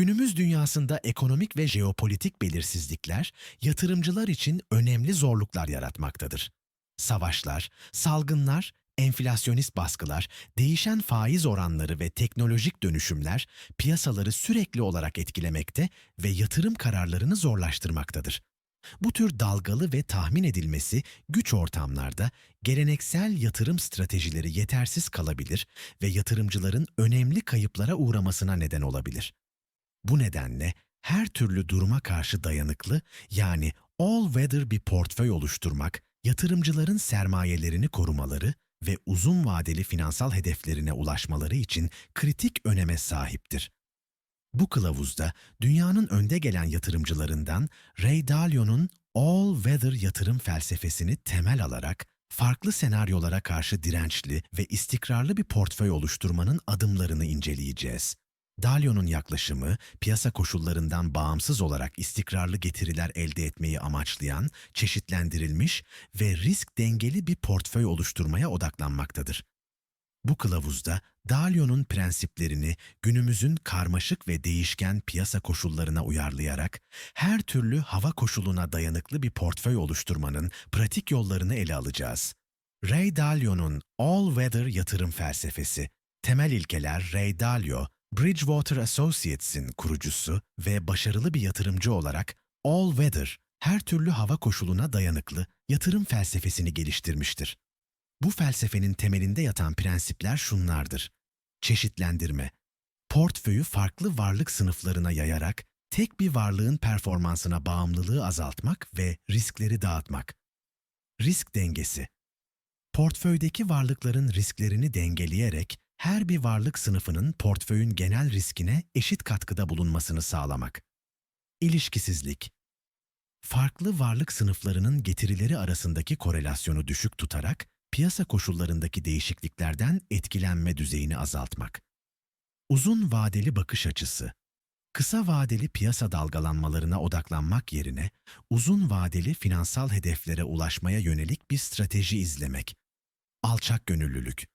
Günümüz dünyasında ekonomik ve jeopolitik belirsizlikler yatırımcılar için önemli zorluklar yaratmaktadır. Savaşlar, salgınlar, enflasyonist baskılar, değişen faiz oranları ve teknolojik dönüşümler piyasaları sürekli olarak etkilemekte ve yatırım kararlarını zorlaştırmaktadır. Bu tür dalgalı ve tahmin edilmesi güç ortamlarda geleneksel yatırım stratejileri yetersiz kalabilir ve yatırımcıların önemli kayıplara uğramasına neden olabilir. Bu nedenle her türlü duruma karşı dayanıklı yani all-weather bir portföy oluşturmak, yatırımcıların sermayelerini korumaları ve uzun vadeli finansal hedeflerine ulaşmaları için kritik öneme sahiptir. Bu kılavuzda dünyanın önde gelen yatırımcılarından Ray Dalio'nun all-weather yatırım felsefesini temel alarak farklı senaryolara karşı dirençli ve istikrarlı bir portföy oluşturmanın adımlarını inceleyeceğiz. Dalio'nun yaklaşımı, piyasa koşullarından bağımsız olarak istikrarlı getiriler elde etmeyi amaçlayan, çeşitlendirilmiş ve risk dengeli bir portföy oluşturmaya odaklanmaktadır. Bu kılavuzda Dalio'nun prensiplerini günümüzün karmaşık ve değişken piyasa koşullarına uyarlayarak her türlü hava koşuluna dayanıklı bir portföy oluşturmanın pratik yollarını ele alacağız. Ray Dalio'nun All-Weather yatırım felsefesi, temel ilkeler Ray Dalio, Bridgewater Associates'in kurucusu ve başarılı bir yatırımcı olarak All-Weather, her türlü hava koşuluna dayanıklı yatırım felsefesini geliştirmiştir. Bu felsefenin temelinde yatan prensipler şunlardır. Çeşitlendirme. Portföyü farklı varlık sınıflarına yayarak tek bir varlığın performansına bağımlılığı azaltmak ve riskleri dağıtmak. Risk dengesi. Portföydeki varlıkların risklerini dengeleyerek her bir varlık sınıfının portföyün genel riskine eşit katkıda bulunmasını sağlamak. İlişkisizlik. Farklı varlık sınıflarının getirileri arasındaki korelasyonu düşük tutarak piyasa koşullarındaki değişikliklerden etkilenme düzeyini azaltmak. Uzun vadeli bakış açısı. Kısa vadeli piyasa dalgalanmalarına odaklanmak yerine uzun vadeli finansal hedeflere ulaşmaya yönelik bir strateji izlemek. Alçak gönüllülük.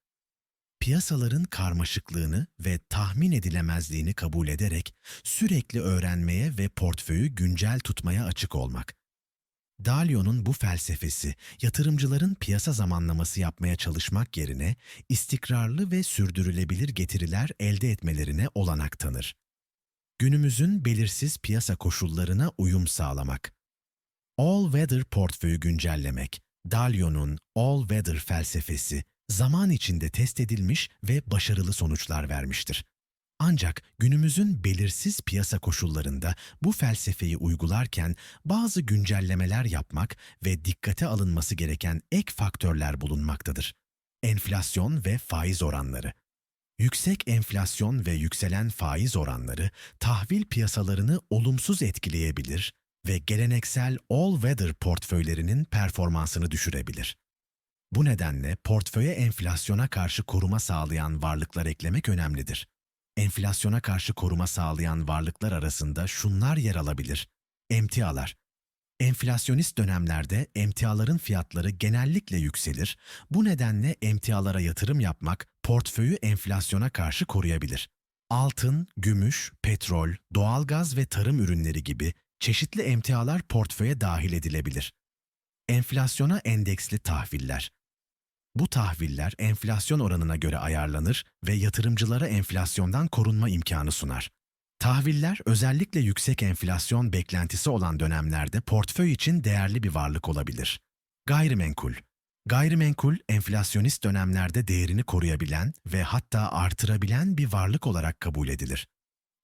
Piyasaların karmaşıklığını ve tahmin edilemezliğini kabul ederek sürekli öğrenmeye ve portföyü güncel tutmaya açık olmak. Dalio'nun bu felsefesi, yatırımcıların piyasa zamanlaması yapmaya çalışmak yerine istikrarlı ve sürdürülebilir getiriler elde etmelerine olanak tanır. Günümüzün belirsiz piyasa koşullarına uyum sağlamak. All-Weather portföyü güncellemek, Dalio'nun All-Weather felsefesi, zaman içinde test edilmiş ve başarılı sonuçlar vermiştir. Ancak günümüzün belirsiz piyasa koşullarında bu felsefeyi uygularken bazı güncellemeler yapmak ve dikkate alınması gereken ek faktörler bulunmaktadır. Enflasyon ve faiz oranları. Yüksek enflasyon ve yükselen faiz oranları tahvil piyasalarını olumsuz etkileyebilir ve geleneksel all-weather portföylerinin performansını düşürebilir. Bu nedenle portföye enflasyona karşı koruma sağlayan varlıklar eklemek önemlidir enflasyona karşı koruma sağlayan varlıklar arasında şunlar yer alabilir. Emtialar. Enflasyonist dönemlerde emtiaların fiyatları genellikle yükselir. Bu nedenle emtialara yatırım yapmak portföyü enflasyona karşı koruyabilir. Altın, gümüş, petrol, doğalgaz ve tarım ürünleri gibi çeşitli emtialar portföye dahil edilebilir. Enflasyona endeksli tahviller. Bu tahviller enflasyon oranına göre ayarlanır ve yatırımcılara enflasyondan korunma imkanı sunar. Tahviller özellikle yüksek enflasyon beklentisi olan dönemlerde portföy için değerli bir varlık olabilir. Gayrimenkul Gayrimenkul, enflasyonist dönemlerde değerini koruyabilen ve hatta artırabilen bir varlık olarak kabul edilir.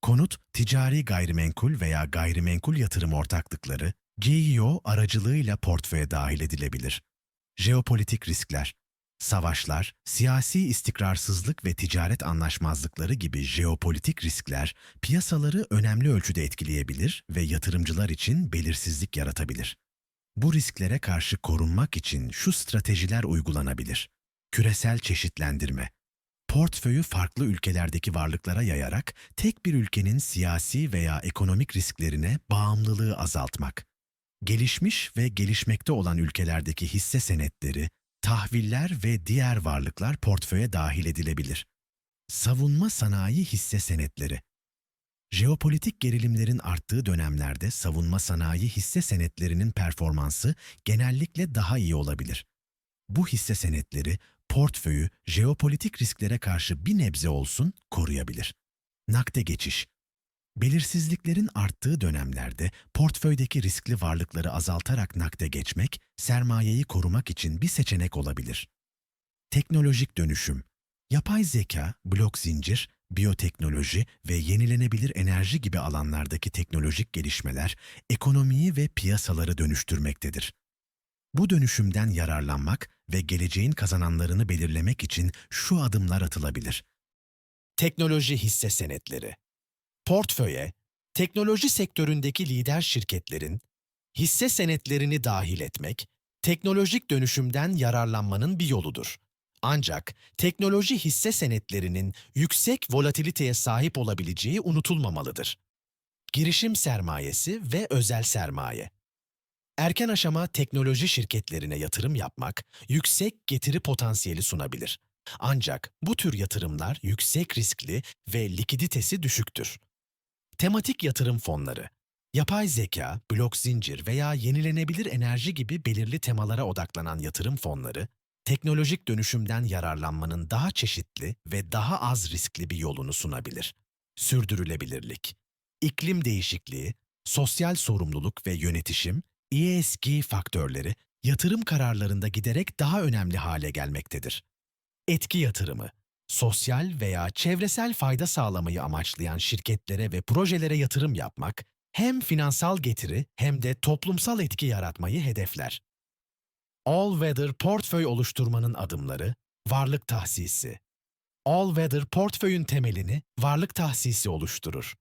Konut, ticari gayrimenkul veya gayrimenkul yatırım ortaklıkları, GEO aracılığıyla portföye dahil edilebilir. Jeopolitik riskler Savaşlar, siyasi istikrarsızlık ve ticaret anlaşmazlıkları gibi jeopolitik riskler piyasaları önemli ölçüde etkileyebilir ve yatırımcılar için belirsizlik yaratabilir. Bu risklere karşı korunmak için şu stratejiler uygulanabilir. Küresel çeşitlendirme. Portföyü farklı ülkelerdeki varlıklara yayarak tek bir ülkenin siyasi veya ekonomik risklerine bağımlılığı azaltmak. Gelişmiş ve gelişmekte olan ülkelerdeki hisse senetleri, tahviller ve diğer varlıklar portföye dahil edilebilir. Savunma sanayi hisse senetleri Jeopolitik gerilimlerin arttığı dönemlerde savunma sanayi hisse senetlerinin performansı genellikle daha iyi olabilir. Bu hisse senetleri portföyü jeopolitik risklere karşı bir nebze olsun koruyabilir. Nakde geçiş Belirsizliklerin arttığı dönemlerde portföydeki riskli varlıkları azaltarak nakde geçmek, sermayeyi korumak için bir seçenek olabilir. Teknolojik dönüşüm Yapay zeka, blok zincir, biyoteknoloji ve yenilenebilir enerji gibi alanlardaki teknolojik gelişmeler ekonomiyi ve piyasaları dönüştürmektedir. Bu dönüşümden yararlanmak ve geleceğin kazananlarını belirlemek için şu adımlar atılabilir. Teknoloji hisse senetleri Portföye, teknoloji sektöründeki lider şirketlerin hisse senetlerini dahil etmek, teknolojik dönüşümden yararlanmanın bir yoludur. Ancak teknoloji hisse senetlerinin yüksek volatiliteye sahip olabileceği unutulmamalıdır. Girişim sermayesi ve özel sermaye. Erken aşama teknoloji şirketlerine yatırım yapmak yüksek getiri potansiyeli sunabilir. Ancak bu tür yatırımlar yüksek riskli ve likiditesi düşüktür. Tematik yatırım fonları Yapay zeka, blok zincir veya yenilenebilir enerji gibi belirli temalara odaklanan yatırım fonları, teknolojik dönüşümden yararlanmanın daha çeşitli ve daha az riskli bir yolunu sunabilir. Sürdürülebilirlik, iklim değişikliği, sosyal sorumluluk ve yönetişim, ESG faktörleri yatırım kararlarında giderek daha önemli hale gelmektedir. Etki yatırımı, sosyal veya çevresel fayda sağlamayı amaçlayan şirketlere ve projelere yatırım yapmak, hem finansal getiri hem de toplumsal etki yaratmayı hedefler. All-Weather portföy oluşturmanın adımları, varlık tahsisi. All-Weather portföyün temelini varlık tahsisi oluşturur.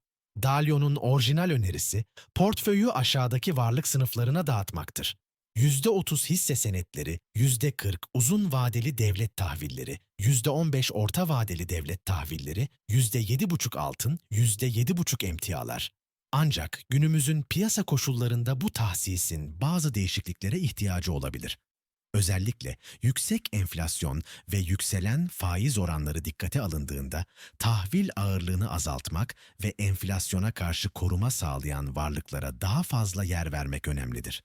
Dalio'nun orijinal önerisi, portföyü aşağıdaki varlık sınıflarına dağıtmaktır. %30 hisse senetleri, %40 uzun vadeli devlet tahvilleri, %15 orta vadeli devlet tahvilleri, %7,5 altın, %7,5 emtialar. Ancak günümüzün piyasa koşullarında bu tahsisin bazı değişikliklere ihtiyacı olabilir. Özellikle yüksek enflasyon ve yükselen faiz oranları dikkate alındığında tahvil ağırlığını azaltmak ve enflasyona karşı koruma sağlayan varlıklara daha fazla yer vermek önemlidir.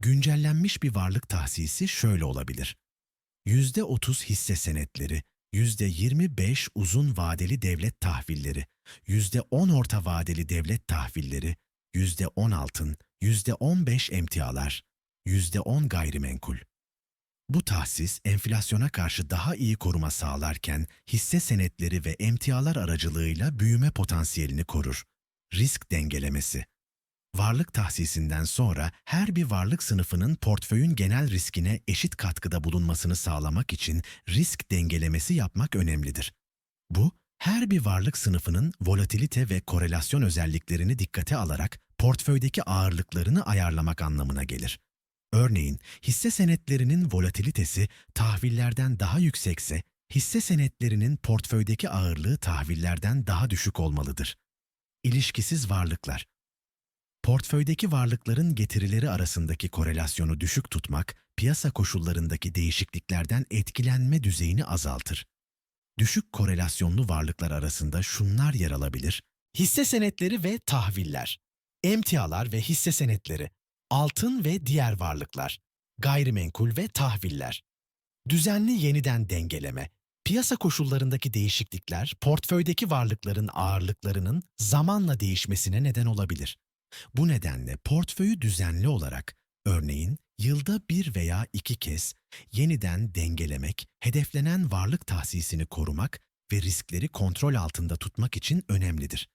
Güncellenmiş bir varlık tahsisi şöyle olabilir. %30 hisse senetleri, %25 uzun vadeli devlet tahvilleri, %10 orta vadeli devlet tahvilleri, %10 altın, %15 emtialar, %10 gayrimenkul. Bu tahsis enflasyona karşı daha iyi koruma sağlarken hisse senetleri ve emtialar aracılığıyla büyüme potansiyelini korur. Risk dengelemesi Varlık tahsisinden sonra her bir varlık sınıfının portföyün genel riskine eşit katkıda bulunmasını sağlamak için risk dengelemesi yapmak önemlidir. Bu, her bir varlık sınıfının volatilite ve korelasyon özelliklerini dikkate alarak portföydeki ağırlıklarını ayarlamak anlamına gelir. Örneğin hisse senetlerinin volatilitesi tahvillerden daha yüksekse, hisse senetlerinin portföydeki ağırlığı tahvillerden daha düşük olmalıdır. İlişkisiz varlıklar Portföydeki varlıkların getirileri arasındaki korelasyonu düşük tutmak, piyasa koşullarındaki değişikliklerden etkilenme düzeyini azaltır. Düşük korelasyonlu varlıklar arasında şunlar yer alabilir. Hisse senetleri ve tahviller, emtialar ve hisse senetleri, altın ve diğer varlıklar, gayrimenkul ve tahviller. Düzenli yeniden dengeleme, piyasa koşullarındaki değişiklikler portföydeki varlıkların ağırlıklarının zamanla değişmesine neden olabilir. Bu nedenle portföyü düzenli olarak, örneğin yılda bir veya iki kez yeniden dengelemek, hedeflenen varlık tahsisini korumak ve riskleri kontrol altında tutmak için önemlidir.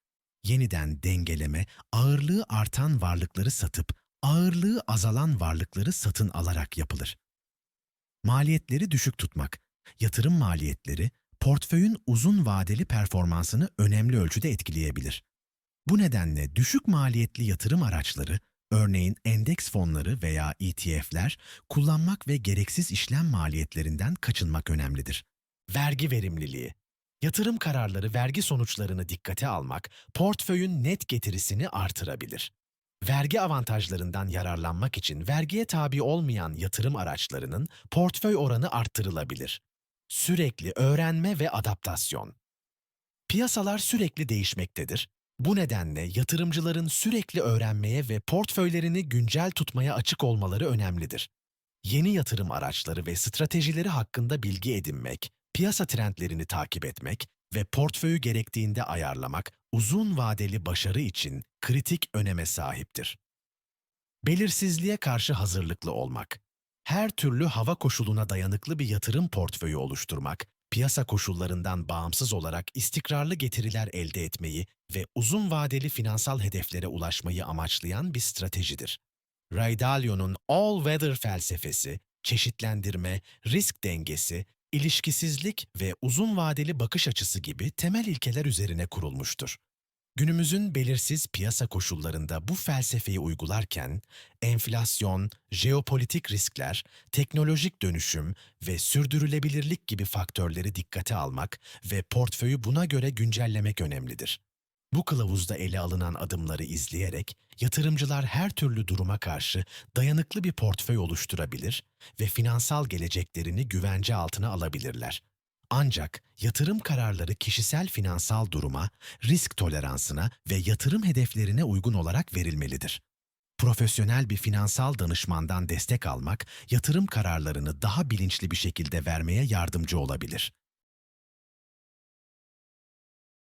Yeniden dengeleme, ağırlığı artan varlıkları satıp ağırlığı azalan varlıkları satın alarak yapılır. Maliyetleri düşük tutmak, yatırım maliyetleri portföyün uzun vadeli performansını önemli ölçüde etkileyebilir. Bu nedenle düşük maliyetli yatırım araçları, örneğin endeks fonları veya ETF'ler kullanmak ve gereksiz işlem maliyetlerinden kaçınmak önemlidir. Vergi verimliliği Yatırım kararları vergi sonuçlarını dikkate almak, portföyün net getirisini artırabilir. Vergi avantajlarından yararlanmak için vergiye tabi olmayan yatırım araçlarının portföy oranı arttırılabilir. Sürekli öğrenme ve adaptasyon. Piyasalar sürekli değişmektedir Bu nedenle yatırımcıların sürekli öğrenmeye ve portföylerini güncel tutmaya açık olmaları önemlidir. Yeni yatırım araçları ve stratejileri hakkında bilgi edinmek, piyasa trendlerini takip etmek ve portföyü gerektiğinde ayarlamak uzun vadeli başarı için kritik öneme sahiptir. Belirsizliğe karşı hazırlıklı olmak. Her türlü hava koşuluna dayanıklı bir yatırım portföyü oluşturmak, piyasa koşullarından bağımsız olarak istikrarlı getiriler elde etmeyi ve uzun vadeli finansal hedeflere ulaşmayı amaçlayan bir stratejidir. Ray Dalio'nun all-weather felsefesi, çeşitlendirme, risk dengesi, ilişkisizlik ve uzun vadeli bakış açısı gibi temel ilkeler üzerine kurulmuştur. Günümüzün belirsiz piyasa koşullarında bu felsefeyi uygularken, enflasyon, jeopolitik riskler, teknolojik dönüşüm ve sürdürülebilirlik gibi faktörleri dikkate almak ve portföyü buna göre güncellemek önemlidir. Bu kılavuzda ele alınan adımları izleyerek yatırımcılar her türlü duruma karşı dayanıklı bir portföy oluşturabilir ve finansal geleceklerini güvence altına alabilirler. Ancak yatırım kararları kişisel finansal duruma, risk toleransına ve yatırım hedeflerine uygun olarak verilmelidir. Profesyonel bir finansal danışmandan destek almak, yatırım kararlarını daha bilinçli bir şekilde vermeye yardımcı olabilir.